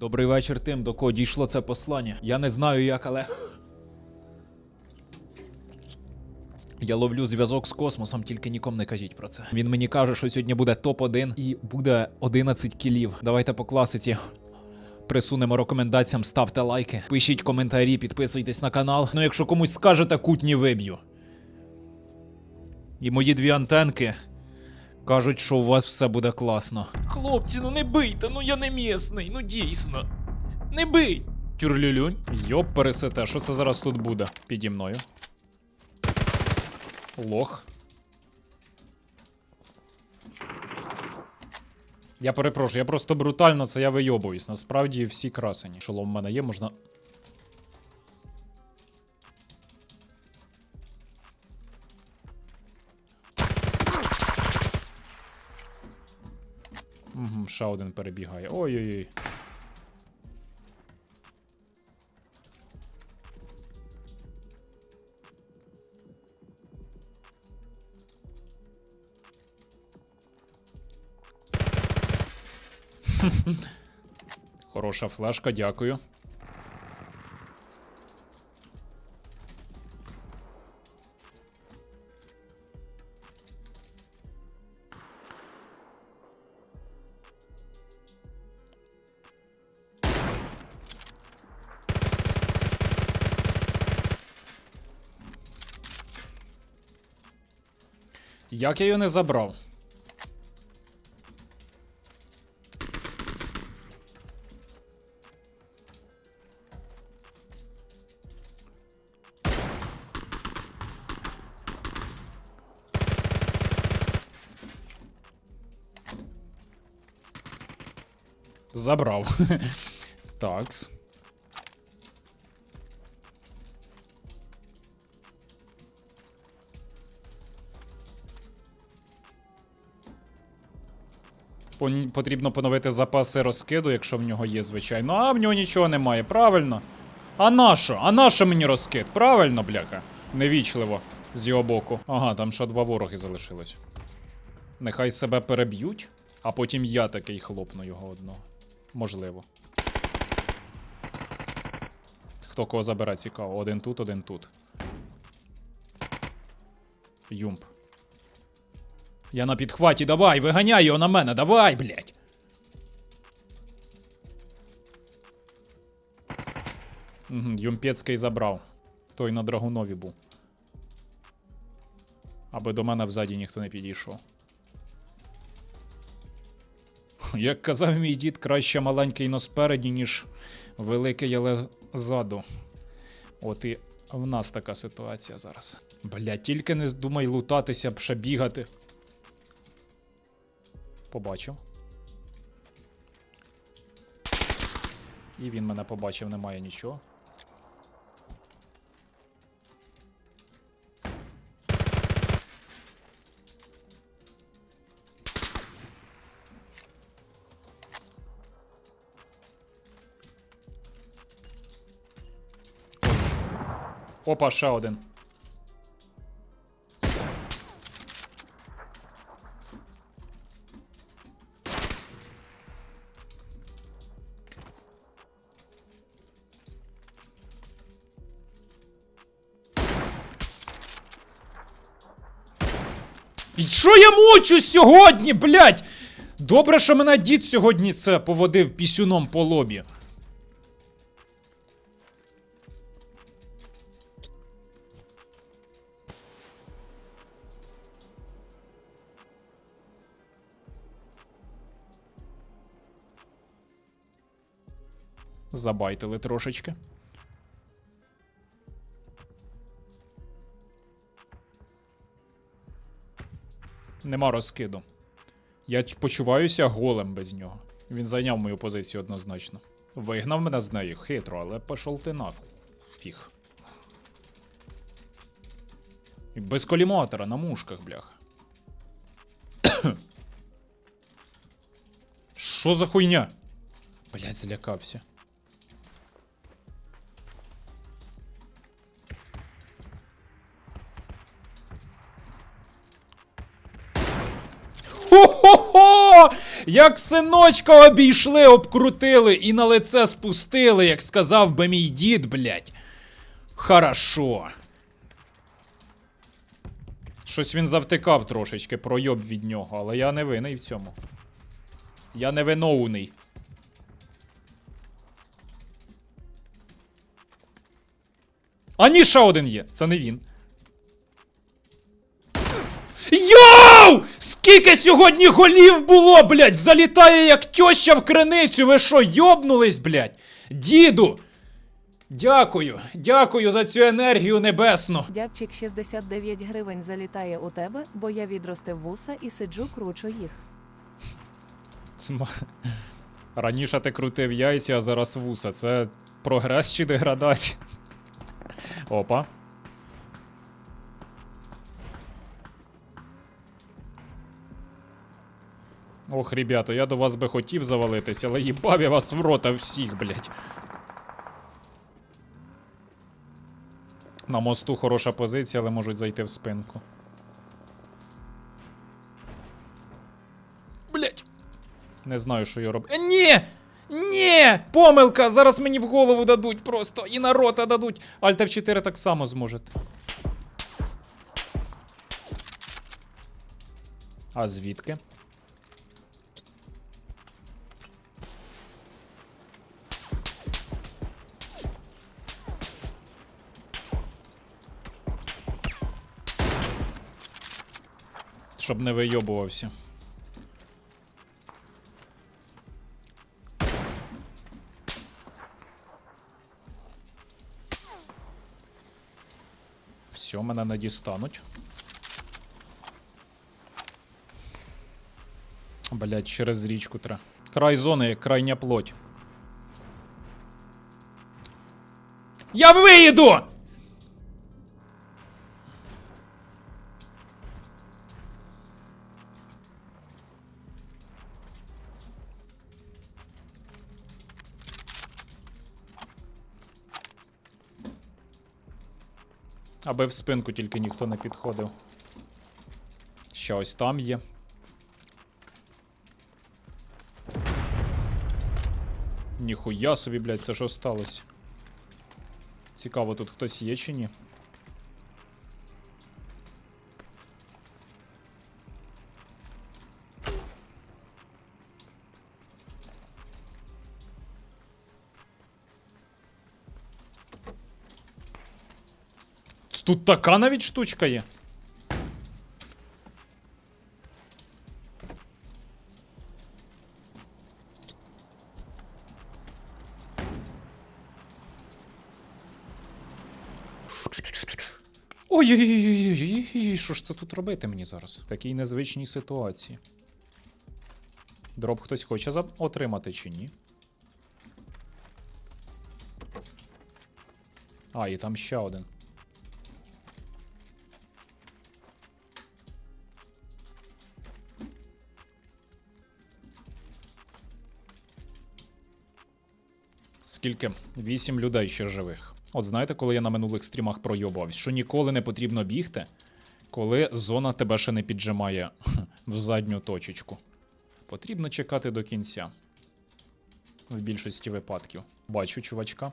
Добрий вечір тим, до кого дійшло це послання. Я не знаю як, але. Я ловлю зв'язок з космосом, тільки нікому не кажіть про це. Він мені каже, що сьогодні буде топ-1 і буде 11 кілів. Давайте по класиці. Присунемо рекомендаціям, ставте лайки, пишіть коментарі, підписуйтесь на канал. Ну, якщо комусь скажете, кутні виб'ю. І мої дві антенки кажуть, що у вас все буде класно. Хлопці, ну не бийте, ну я не місний, ну дійсно. Не бий! Тюрлюлюнь. Йоп, пересете, що це зараз тут буде? Піді мною. Лох. Я перепрошую, я просто брутально це я вийобуюсь. Насправді всі красені. Шолом в мене є, можна. Угу, ще один перебігає. Ой-ой-ой. Хороша флешка, дякую. Як я його не забрав? Забрав. Такс. Потрібно поновити запаси розкиду, якщо в нього є, звичайно. А в нього нічого немає, правильно? А нащо? А нащо мені розкид? Правильно, бляха? Невічливо з його боку. Ага, там ще два вороги залишилось. Нехай себе переб'ють, а потім я такий хлопну його одного. Можливо. Хто кого забере, цікаво. Один тут, один тут. Юмп. Я на підхваті, давай, виганяй його на мене, давай, блядь. Угу, Юмпецький забрав. Той на драгунові був. Аби до мене взаді ніхто не підійшов. Як казав мій дід, краще маленький но спереді, ніж великий, але ззаду. От і в нас така ситуація зараз. Бля, тільки не думай лутатися, б ще бігати. Побачив. І він мене побачив, немає нічого. Опа, ще один. Що я мучусь сьогодні, блядь? Добре, що мене дід сьогодні це поводив пісюном по лобі. Забайтили трошечки. Нема розкиду. Я почуваюся голим без нього. Він зайняв мою позицію однозначно. Вигнав мене з неї хитро, але пішов ти нафіг. Фіг. Без коліматора на мушках, бляха. Що за хуйня? Блять, злякався. Як синочка обійшли, обкрутили і на лице спустили, як сказав би мій дід, блядь. Хорошо. Щось він завтикав трошечки, пройоб від нього, але я не винний в цьому. Я не виновний. А ще один є. Це не він. Скільки сьогодні голів було, блядь! Залітає як тьоща в криницю. Ви що, йобнулись, блядь? Діду! Дякую, дякую за цю енергію небесну. Дябчик 69 гривень залітає у тебе, бо я відростив вуса і сиджу кручу їх. Сма- Раніше ти крутив яйця, а зараз вуса. Це прогрес чи деградація? Опа. Ох, ребята, я до вас би хотів завалитись, але їбав я вас в рота всіх, блядь. На мосту хороша позиція, але можуть зайти в спинку. Блять. Не знаю, що я роблю. Е, Ні! Ні! Помилка! Зараз мені в голову дадуть просто. І на рота дадуть. Альт F4 так само зможете. А звідки? Щоб не вийобувався. Все, мене не дістануть. Блять, через річку треба. Край зони, крайня плоть. Я виїду! Аби в спинку тільки ніхто не підходив. Ще ось там є. Ніхуя собі, блядь, це що сталося? Цікаво, тут хтось є чи ні? Тут така навіть штучка є. Ой-ой-ой, що ж це тут робити мені зараз? В такій незвичній ситуації. Дроп хтось хоче отримати чи ні? А, і там ще один. Скільки? Вісім людей ще живих. От знаєте, коли я на минулих стрімах пройобував, що ніколи не потрібно бігти, коли зона тебе ще не піджимає в задню точечку. Потрібно чекати до кінця. В більшості випадків. Бачу чувачка.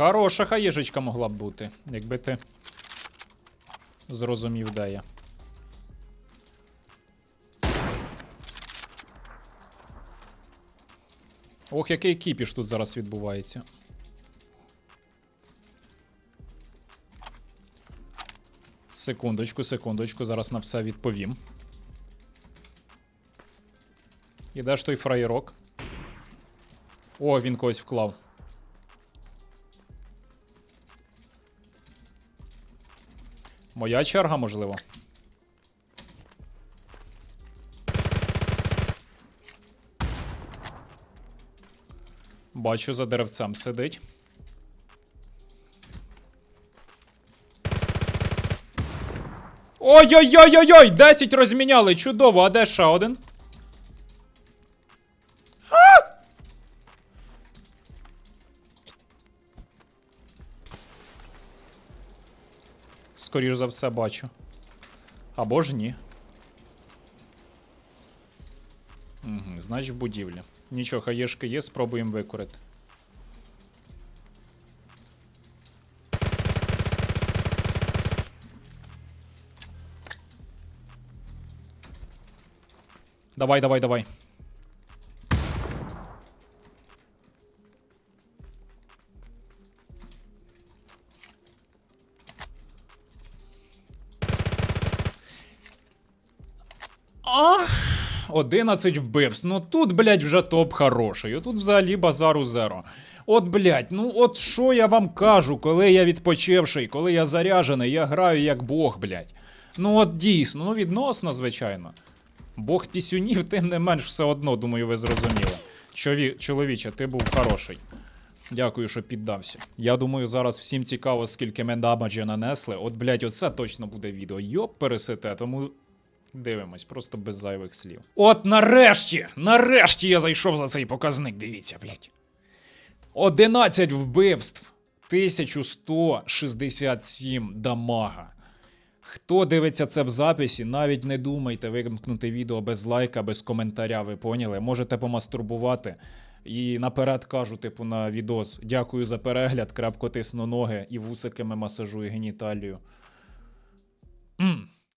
Хороша хаєшечка могла б бути, якби ти зрозумів, де я. Ох, який кіпіш тут зараз відбувається. Секундочку, секундочку, зараз на все відповім. І де ж той фраєрок? О, він когось вклав. Моя черга, можливо. Бачу, за деревцем сидить. Ой-ой-ой-ой-ой! 10 розміняли, чудово, а де ще один? Скоріш за все бачу. Або ж ні. Угу, значить в будівлі. Нічого, хаєшки є, спробуємо викурити. Давай, давай, давай. А, 11 вбивств. Ну тут, блядь, вже топ хороший. Тут взагалі базару зеро. От, блядь, ну от що я вам кажу, коли я відпочивший, коли я заряжений, я граю як Бог, блядь. Ну от дійсно, ну відносно, звичайно. Бог пісюнів, тим не менш, все одно, думаю, ви зрозуміли. Чові... Чоловіче, ти був хороший. Дякую, що піддався. Я думаю, зараз всім цікаво, скільки ми дамаджа нанесли. От, блядь, оце точно буде відео. Йоп, пересете, тому дивимось, просто без зайвих слів. От нарешті! Нарешті я зайшов за цей показник, дивіться, блядь. 11 вбивств, 1167 дамага. Хто дивиться це в записі, навіть не думайте вимкнути відео без лайка, без коментаря, ви поняли? Можете помастурбувати. І наперед кажу, типу, на відос. Дякую за перегляд, крепко тисну ноги і вусиками масажую геніталію. М.